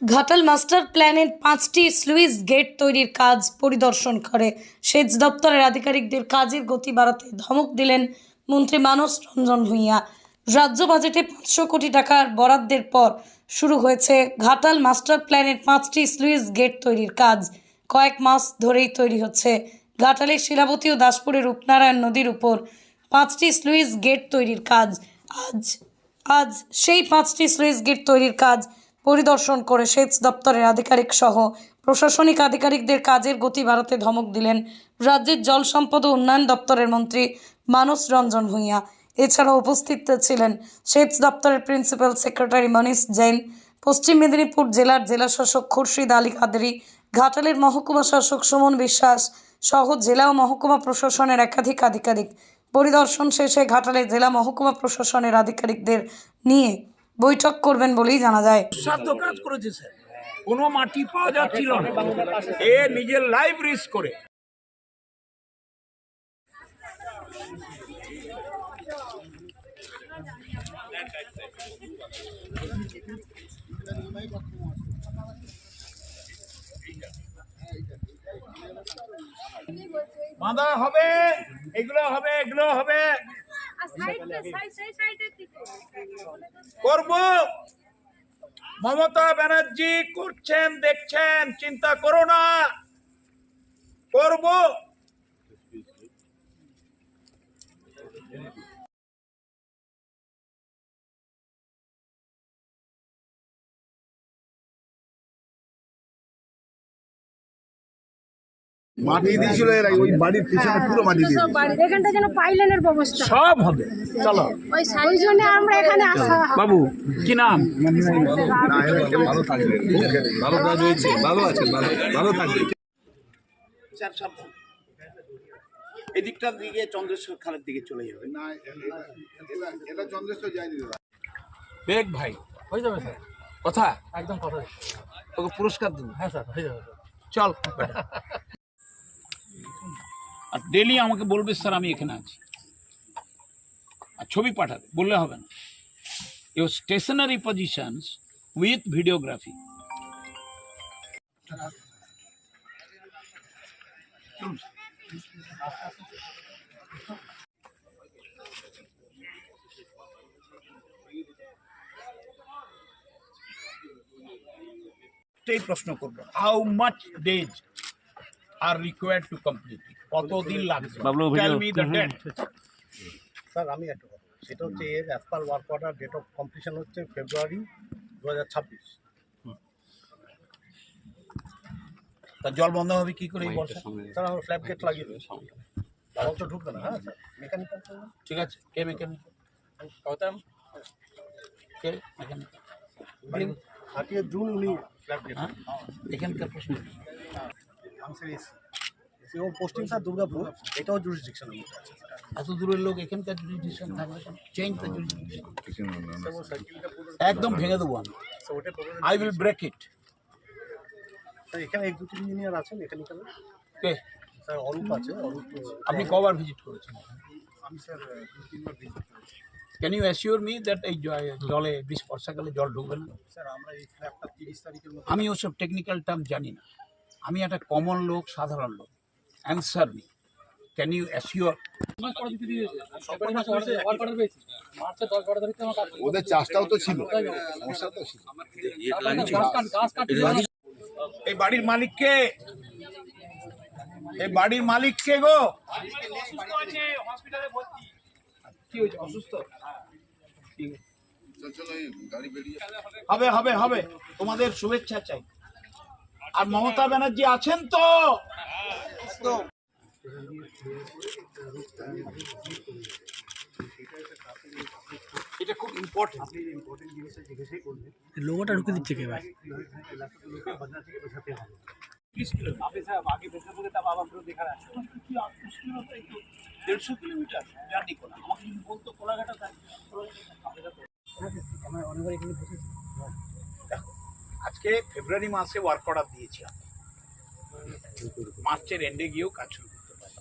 Ghatal master প্ল্যানের পাঁচটি sluice gate তৈরির কাজ পরিদর্শন করে। সেচ দপ্তরের আধিকারিকদের কাজের গতি বাড়াতে ধমক দিলেন মন্ত্রী মানস রঞ্জন ভূঁইয়া। রাজ্য বাজেটে পাঁচশো কোটি টাকার বরাদ্দের পর শুরু হয়েছে ঘাটাল মাস্টার প্ল্যানের পাঁচটি স্লুইস গেট তৈরির কাজ। কয়েক মাস ধরেই তৈরি হচ্ছে। ঘাটালের শিলাবতী ও দাসপুরের রূপনারায়ণ নদীর উপর পাঁচটি স্লুইস গেট তৈরির কাজ। আজ আজ সেই পাঁচটি স্লুইস গেট তৈরির কাজ পরিদর্শন করে সেচ দপ্তরের আধিকারিক সহ প্রশাসনিক আধিকারিকদের কাজের গতি বাড়াতে ধমক দিলেন রাজ্যের জল সম্পদ ও উন্নয়ন দপ্তরের মন্ত্রী মানস রঞ্জন ভূঁইয়া। এছাড়াও উপস্থিত ছিলেন সেচ দপ্তরের প্রিন্সিপাল সেক্রেটারি মনীষ জৈন, পশ্চিম মেদিনীপুর জেলার জেলাশাসক খুরশিদ আলী কাদেরি, ঘাটালের মহকুমা শাসক সুমন বিশ্বাস সহ জেলা ও মহকুমা প্রশাসনের একাধিক আধিকারিক। পরিদর্শন শেষে ঘাটালে জেলা মহকুমা প্রশাসনের আধিকারিকদের নিয়ে বৈঠক করবেন বলেই জানা যায়। সাধ্য কাজ করেছে স্যার। কোনো মাটি পাওয়া যাচ্ছিল এ নিজের লাইফ রিস্ক করে। বাঁধা হবে, এগুলো হবে এগুলো হবে। করব। মমতা ব্যানার্জি করছেন দেখছেন চিন্তা করো না। করব। মাটি দিয়েছিল এর ওই বাড়ির পিছনে পুরো মাটি সব এখানটা যেন পাইলেনের ব্যবস্থা। সব হবে চলো। ওই ওই জন্য আমরা এখানে আসা বাবু কি নাম? ভালো থাকবে। ভালো কাজ হয়েছে ভালো আছে ভালো ভালো থাকবে। চার সাবধান। এদিকটার দিকে চন্দ্রেশ্বর খালের দিকে চলে যাবে। না এটা চন্দ্রেশ্বর যায়নি বেগ ভাই হয়ে যাবে স্যার। কথা? একদম কথা। ওকে পুরস্কার দিন। হ্যাঁ স্যার হয়ে যাবে। স্যার চল আর ডেলি আমাকে বলবে, স্যার, আমি এখানে আছি। আর ছবি পাঠাবে, বললে হবে না। Your stationery positions with videography এই প্রশ্ন করব how much days are required to complete কতদিন লাগবে? Tell me the date sir আমি একটা কথা সেটা হচ্ছে এর as per work order date of completion হচ্ছে ফেব্রুয়ারি দু হাজার ছাব্বিশ। তা জল বন্ধ হবে কি করে এই বর্ষা স্যার আমার ফ্ল্যাপ গেট লাগিয়ে দেবো জল তো ঢুকবে না হ্যাঁ স্যার মেকানিক্যাল ঠিক আছে। কে মেকানিক কতাম কে মেকানিক থার্টিয়ে জুন উনি ফ্ল্যাপ গেট হ্যাঁ। এখানকার প্রশ্ন। আমি স্যার এসি ও পোস্টিং স্যার দুর্গাপুর এটাও জুরিসডিকশন এত দূরের লোক এখানকার জুডিশন থাকবে চেঞ্জ দ্য পুরো একদম ভেঙে দেবো আমি। I will break it sir এখানে এক্সিকিউটিভ ইঞ্জিনিয়ার আছেন মেকানিক্যাল কে? স্যার অরূপ আছে অরূপ আপনি কবার ভিজিট করেছেন? আমি স্যার দু তিনবার visit করেছি। Can you assure me that এই জলে বিশ বর্ষাকালে জল ঢুকবে না? স্যার আমরা এই ফ্ল্যাপটা তিরিশ তারিখের আমি ওসব টেকনিক্যাল টার্ম জানি না। আমি একটা কমন লোক সাধারণ লোক। Answer me can you assure. ওদের চাষটাও তো ছিল। এই বাড়ির মালিক কে? এই বাড়ির মালিক কে গো? কি হয়েছে? অসুস্থ? হবে হবে হবে। তোমাদের শুভেচ্ছা চাই। আর মমতা ব্যানার্জি আছেন তো? এটা খুব ইম্পর্টেন্ট লোগোটা ঢুকে দিচ্ছে কে ভাই? দেড়শো কিলোমিটার জার্নি করা। আমাকে যদি বলতো কোলাঘাটা দেখো আজকে ফেব্রুয়ারি মাসে ওয়ার্ক অর্ডার দিয়েছি আমি। মার্চের এন্ডে গিয়েও কাজ শুরু করতে পারি।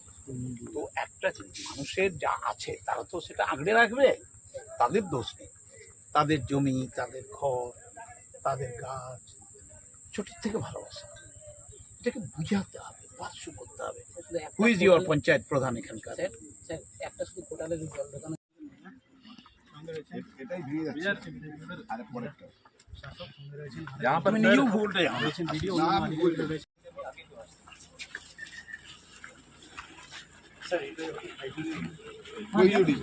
তো একটা জিনিস, মানুষের যা আছে তারা তো সেটা আঁকড়ে রাখবে তাদের দোষ নেই। তাদের জমি তাদের ঘর তাদের গাছ ছোটির থেকে ভালোবাসা। এটাকে বুঝাতে হবে পার্শ্ব করতে হবে। ইউর পঞ্চায়েত প্রধান এখানকার? একটা শুধু কোটালে জল यहाँ पर नहीं यूँ भूल रहे हैं video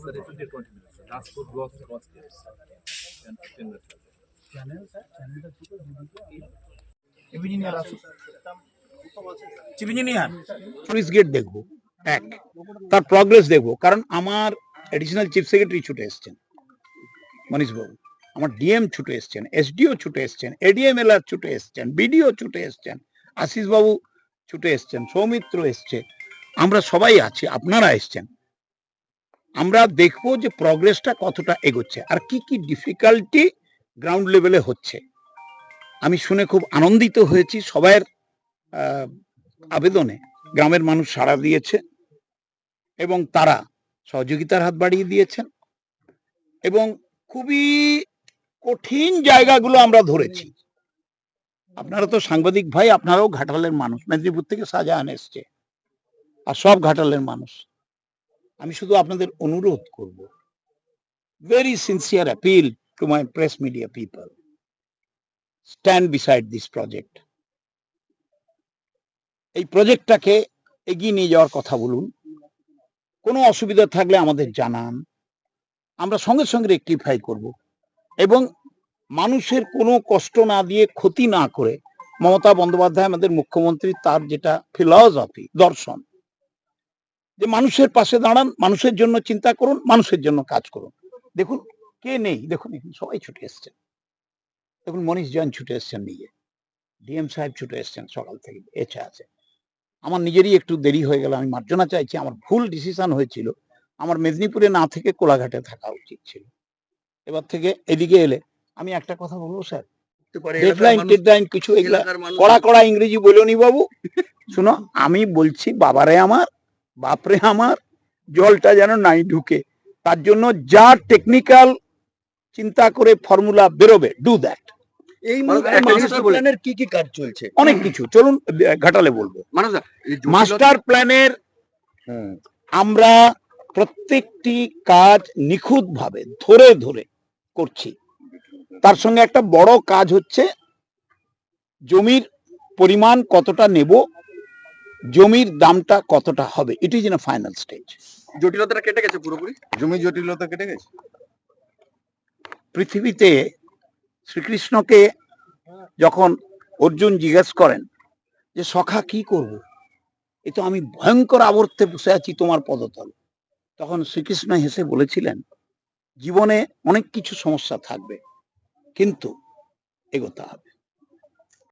Sir, it will take 20 minutes. Last four blocks, 10 minutes. ঢোকানো তুমি নিজেও ভুল রে আমার। চিফ ইঞ্জিনিয়ার পুলিশ গেট দেখব এক। তার প্রগ্রেস দেখব কারণ আমার এডিশনাল চিফ সেক্রেটারি ছুটে এসছেন মনীষবাবু আমার ডিএম ছুটে এসছেন এসডিও ছুটে এসছেন এডিএমএলআর ছুটে এসছেন বিডিও ছুটে এসছেন আশিস বাবু ছুটে এসছেন সৌমিত্র এসছে। আমরা সবাই আছি আপনারা এসছেন। আমরা দেখব যে প্রগ্রেসটা কতটা এগোচ্ছে আর কি কি ডিফিকাল্টি গ্রাউন্ড লেভেলে হচ্ছে। আমি শুনে খুব আনন্দিত হয়েছি সবার আবেদনে। গ্রামের মানুষ সাড়া দিয়েছে এবং তারা সহযোগিতার হাত বাড়িয়ে দিয়েছেন এবং খুবই কঠিন জায়গাগুলো আমরা ধরেছি। আপনারা তো সাংবাদিক ভাই, আপনারাও ঘাটালের মানুষ। মেদিনীপুর থেকে শাহজাহান এসছে আর সব ঘাটালের মানুষ। আমি শুধু আপনাদের অনুরোধ করব। Very sincere appeal to my press media people stand beside this project এই প্রজেক্টটাকে এগিয়ে নিয়ে যাওয়ার কথা বলুন। কোনো অসুবিধা থাকলে আমাদের জানান। আমরা সঙ্গে সঙ্গে রেকটিফাই করব। এবং মানুষের কোনো কষ্ট না দিয়ে ক্ষতি না করে মমতা বন্দ্যোপাধ্যায় আমাদের মুখ্যমন্ত্রী তার যেটা ফিলসফি দর্শন। যে মানুষের পাশে দাঁড়ান, মানুষের জন্য চিন্তা করুন, মানুষের জন্য কাজ করুন। দেখুন কে নেই? দেখুন এখানে সবাই ছুটে এসছেন। দেখুন মনীষ জৈন ছুটে এসছেন নিজে। ডিএম সাহেব ছুটে এসছেন সকাল থেকে এছে আছে। আমার নিজেরই একটু দেরি হয়ে গেল আমি মার্জনা চাইছি। আমার ভুল ডিসিশন হয়েছিল। আমার মেদিনীপুরে না থেকে কোলাঘাটে থাকা উচিত ছিল। এবার থেকে এদিকে এলে আমি একটা কথা বলব স্যার? ডেডলাইন ডেডলাইন কিছু এগুলা কড়া কড়া ইংরেজি বলনি বাবু। শুনো আমি বলছি বাবারে আমার বাপরে আমার জলটা যেন নাই ঢুকে। তার জন্য যা টেকনিক্যাল চিন্তা করে ফর্মুলা বেরোবে ডু দ্যাট এই মাস্টার প্ল্যানের কি কি কাজ চলছে? অনেক কিছু চলুন ঘাটালে বলব। মাস্টার প্ল্যানের আমরা প্রত্যেকটি কাজ নিখুঁত ভাবে ধরে ধরে করছি। তার সঙ্গে একটা বড় কাজ হচ্ছে জমির পরিমাণ কতটা নেব জমির দামটা কতটা হবে it is in final stage জটিলতাটা কেটে গেছে পুরোপুরি? জমি জটিলতা কেটে গেছে? পৃথিবীতে শ্রীকৃষ্ণকে যখন অর্জুন জিজ্ঞেস করেন যে, সখা, কি করব? এ তো আমি ভয়ঙ্কর আবর্তে বসে আছি তোমার পদতল। তখন শ্রীকৃষ্ণ হেসে বলেছিলেন, জীবনে অনেক কিছু সমস্যা থাকবে, কিন্তু এগোতে হবে।